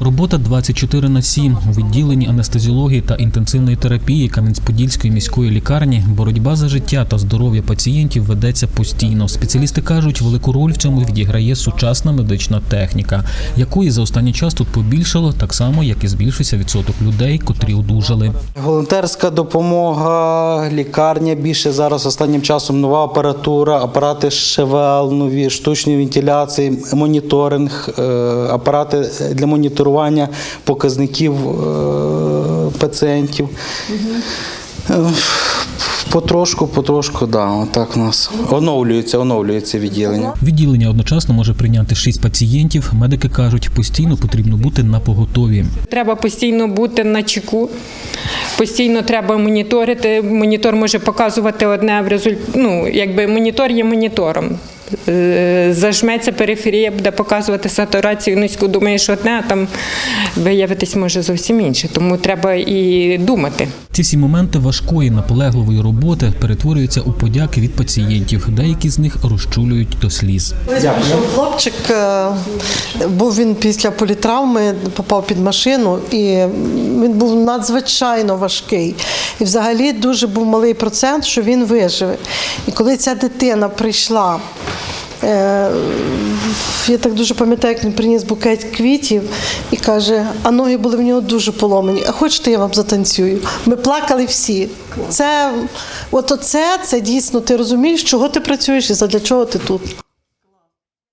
Робота 24 на 7 у відділенні анестезіології та інтенсивної терапії Кам'янець-Подільської міської лікарні. Боротьба за життя та здоров'я пацієнтів ведеться постійно. Спеціалісти кажуть, велику роль в цьому відіграє сучасна медична техніка, якої за останній час тут побільшало, так само як і збільшився відсоток людей, котрі одужали. Волонтерська допомога, лікарня більше зараз останнім часом нова апаратура, апарати ШВЛ, нові штучні вентиляції, моніторинг, е, апарати для моніторування показників е, пацієнтів. Е, Потрошку, потрошку, да, отак у нас оновлюється, оновлюється відділення. Відділення одночасно може прийняти 6 пацієнтів. Медики кажуть, постійно потрібно бути на поготові. Треба постійно бути на чеку, постійно треба моніторити. Монітор може показувати одне в результ... ну, якби монітор є монітором. Е, Зажметься периферія, буде показувати сатурацію низьку, думаєш одне, а там виявитись може зовсім інше. Тому треба і думати. Ці всі моменти важкої наполегливої роботи перетворюються у подяки від пацієнтів. Деякі з них розчулюють до сліз. Хлопчик е, був він після політравми, попав під машину, і він був надзвичайно важкий. І взагалі дуже був малий процент, що він виживе. І коли ця дитина прийшла. Е, Я так дуже пам'ятаю, як він приніс букет квітів і каже: а ноги були в нього дуже поломані. А хочете, я вам затанцюю? Ми плакали всі. Це, от оце, це дійсно ти розумієш, чого ти працюєш і задля чого ти тут.